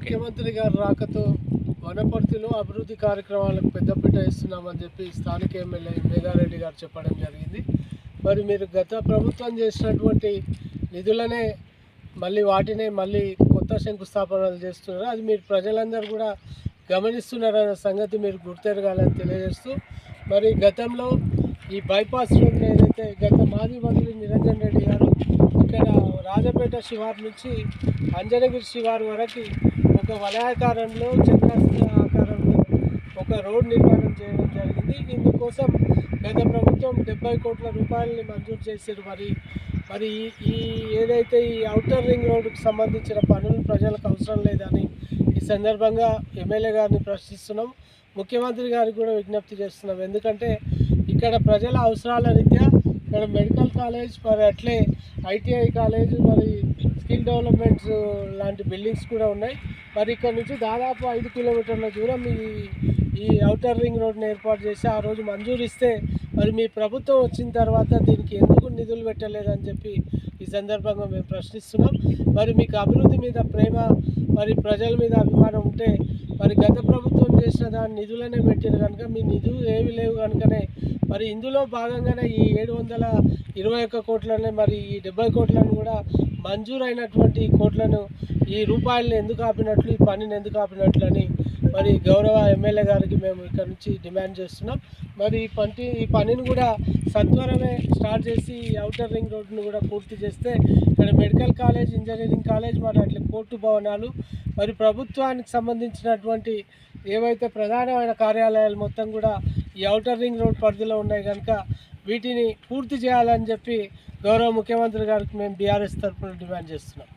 ముఖ్యమంత్రి గారు రాకతో వనపర్తిలో అభివృద్ధి కార్యక్రమాలకు పెద్దపీట ఇస్తున్నామని చెప్పి స్థానిక ఎమ్మెల్యే మేఘారెడ్డి గారు చెప్పడం జరిగింది. మరి మీరు గత ప్రభుత్వం చేసినటువంటి నిధులనే మళ్ళీ వాటినే మళ్ళీ కొత్త శంకుస్థాపనలు చేస్తున్నారు. అది మీరు ప్రజలందరూ కూడా గమనిస్తున్నారన్న సంగతి మీరు గుర్తెరగాలని తెలియజేస్తూ మరి గతంలో ఈ బైపాస్ రోడ్ ఏదైతే గత మాజీ మంత్రి నిరంజన్ రెడ్డి గారు ఇక్కడ రాజపేట శివారు నుంచి అంజనగిరి శివారు వరకు ఒక వలయాకారంలో చంద్రాస్త్ర ఆకారంలో ఒక రోడ్ నిర్మాణం చేయడం జరిగింది. ఇందుకోసం గత ప్రభుత్వం డెబ్బై కోట్ల రూపాయలని మంజూరు చేశారు మరి. మరి ఈ- ఏదైతే ఈ అవుటర్ రింగ్ రోడ్డుకు సంబంధించిన పనులు ప్రజలకు అవసరం లేదని ఈ సందర్భంగా ఎమ్మెల్యే గారిని ప్రశ్నిస్తున్నాం. ముఖ్యమంత్రి గారికి కూడా విజ్ఞప్తి చేస్తున్నాం. ఎందుకంటే ఇక్కడ ప్రజల అవసరాల రీత్యా ఇక్కడ మెడికల్ కాలేజ్ మరి అట్లే ఐటీఐ కాలేజ్ మరి స్కిల్ డెవలప్మెంట్స్ లాంటి బిల్డింగ్స్ కూడా ఉన్నాయి. మరి ఇక్కడ నుంచి దాదాపు ఐదు కిలోమీటర్ల దూరం ఈ ఈ అవుటర్ రింగ్ రోడ్ని ఏర్పాటు చేసి ఆ రోజు మంజూరిస్తే మరి మీ ప్రభుత్వం వచ్చిన తర్వాత దీనికి ఎందుకు నిధులు పెట్టలేదని చెప్పి ఈ సందర్భంగా మేము ప్రశ్నిస్తున్నాం. మరి మీకు అభివృద్ధి మీద ప్రేమ మరి ప్రజల మీద అభిమానం ఉంటే మరి గత ప్రభుత్వం చేసిన దాని నిధులనే పెట్టారు కనుక మీ నిధులు ఏవి లేవు కనుకనే మరి ఇందులో భాగంగానే ఈ ఏడు వందల ఇరవై ఒక్క కోట్లనే మరి ఈ డెబ్బై కోట్లను కూడా మంజూరైనటువంటి కోట్లను ఈ రూపాయలను ఎందుకు ఆపినట్లు ఈ పనిని ఎందుకు ఆపినట్లు అని మరి గౌరవ ఎమ్మెల్యే గారికి మేము ఇక్కడ నుంచి డిమాండ్ చేస్తున్నాం. మరి ఈ పంటి ఈ పనిని కూడా సత్వరమే స్టార్ట్ చేసి ఈ అవుటర్ రింగ్ రోడ్ను కూడా పూర్తి చేస్తే ఇక్కడ మెడికల్ కాలేజ్ ఇంజనీరింగ్ కాలేజ్ మరి అట్లా కోర్టు భవనాలు. మరి ప్రభుత్వానికి సంబంధించినటువంటి ఏవైతే ప్రధానమైన కార్యాలయాలు మొత్తం కూడా ఈ అవుటర్ రింగ్ రోడ్ పరిధిలో ఉన్నాయి కనుక వీటిని పూర్తి చేయాలని చెప్పి గౌరవ ముఖ్యమంత్రి గారికి మేము బీఆర్ఎస్ తరఫున డిమాండ్ చేస్తున్నాం.